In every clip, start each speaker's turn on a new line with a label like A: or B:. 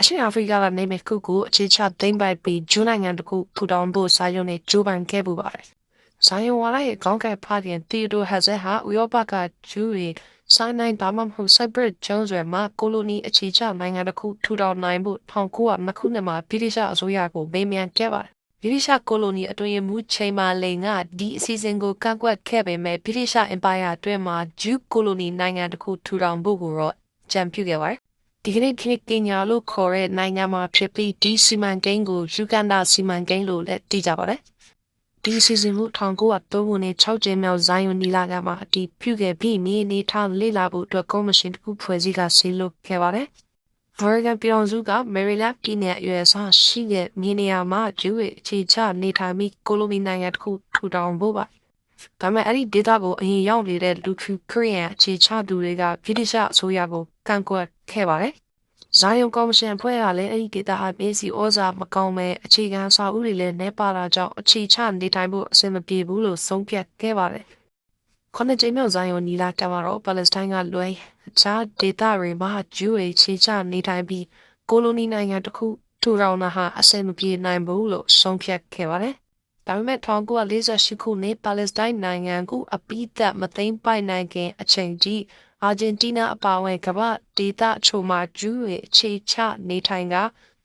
A: အရှေ့အာဖရိကကနေမခုကိုအခြေချသိမ်းပိုက်ပြီးဂျူးနိုင်ငံတစ်ခုထူထောင်ဖို့စာရုံးနဲ့ဂျိုးပန်ခဲ့ပူပါတယ်။စာရုံဝါလာရဲ့ခေါင်းကပ်ဖားရင်တီယိုတိုဟက်ဇက်ဟာဥရောပကဂျူးတွေဆိုင်းနိုင်ဒါမှမဟုတ်ဆိုက်ဘရစ်ကျွန်းဆွယ်မှာကိုလိုနီအခြေချနိုင်ငံတစ်ခုထူထောင်နိုင်ဖို့1900ခုနှစ်မှာဗြိတိရှအစိုးရကိုမေးမြန်းခဲ့ပါတယ်။ဗြိတိရှကိုလိုနီအတွင်းမူချိန်မာလိန်ကဒီအစီအစဉ်ကိုကန့်ကွက်ခဲ့ပေမဲ့ဗြိတိရှအင်ပါယာအတွင်းမှာဂျူးကိုလိုနီနိုင်ငံတစ်ခုထူထောင်ဖို့ကိုတော့ကြံပြုခဲ့ပါတယ်။ ဒီကနေ့ခေတ်ကညာလို့ခေါ်တဲ့နိုင်ငံမှာဖြစ်ပြီးဒီစီမံကိန်းကိုယူကန်ဒါစီမံကိန်းလို့လည်းသိကြပါတယ်။ဒီစီစဉ်မှု1903ခုနှစ်6ကျင်းမြောက်ဇိုင်းယွန်နီလာကမှာအတီးပြုခဲ့ပြီးမြေနေထားလေ့လာဖို့အတွက်ကော်မရှင်တစ်ခုဖွဲ့စည်းကဆေးလုပ်ခဲ့ပါတယ်။ Oregon ပြည်တော်စုက Maryland ပြည်နယ်အရွယ်အစားရှိတဲ့မြေနေရာမှာဂျူးရဲ့အခြေချနေထိုင်ပြီးကိုလိုနီနိုင်ငံတစ်ခုထူထောင်ဖို့ပါ။ဒါပေမဲ့အဲ့ဒီဒေတာကိုအရင်ရောက်နေတဲ့လူခူခရီးယန်အခြေချသူတွေကဗြိတိရှအစိုးရကို ကန့်ကွက်ခဲ့ပါတယ်။ဇာယုံကော်မရှင်ဖွဲ့ကလည်းအဲ့ဒီဒေတာဟာပေးစီဩဇာမကောင်းမဲ့အခြေခံစာအုပ်တွေလည်းနှဲပါတာကြောင့်အခြေချနေထိုင်ဖို့အဆင်မပြေဘူးလို့ဆုံးဖြတ်ခဲ့ပါတယ်။ခုနှစ်ကြိမ်မြောက်ဇာယုံနီလာကမှာတော့ပါလက်စတိုင်းကလွဲအခြားဒေတာတွေမှာဂျူးတွေခြေချနေထိုင်ပြီးကိုလိုနီနိုင်ငံတစ်ခုထူထောင်တာဟာအဆင်မပြေနိုင်ဘူးလို့ဆုံးဖြတ်ခဲ့ပါတယ်။ဒါပေမဲ့1948ခုနှစ်ပါလက်စတိုင်းနိုင်ငံကိုအပိသက်မသိမ်းပိုက်နိုင်ခင်အချိန်ကြီး အာဂျင်တီးနားအပါအဝင်ကမ္ဘာဒေသအချို့မှာဂျူးတွေအခြေချနေထိုင်က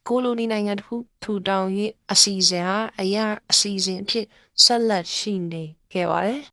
A: ကိုလိုနီနိုင်ငံတစ်ခုထူထောင်ရေးအစီအစဉ်ဟာအရာအစီအစဉ်အဖြစ်ဆက်လက်ရှိနေခဲ့ပါတယ်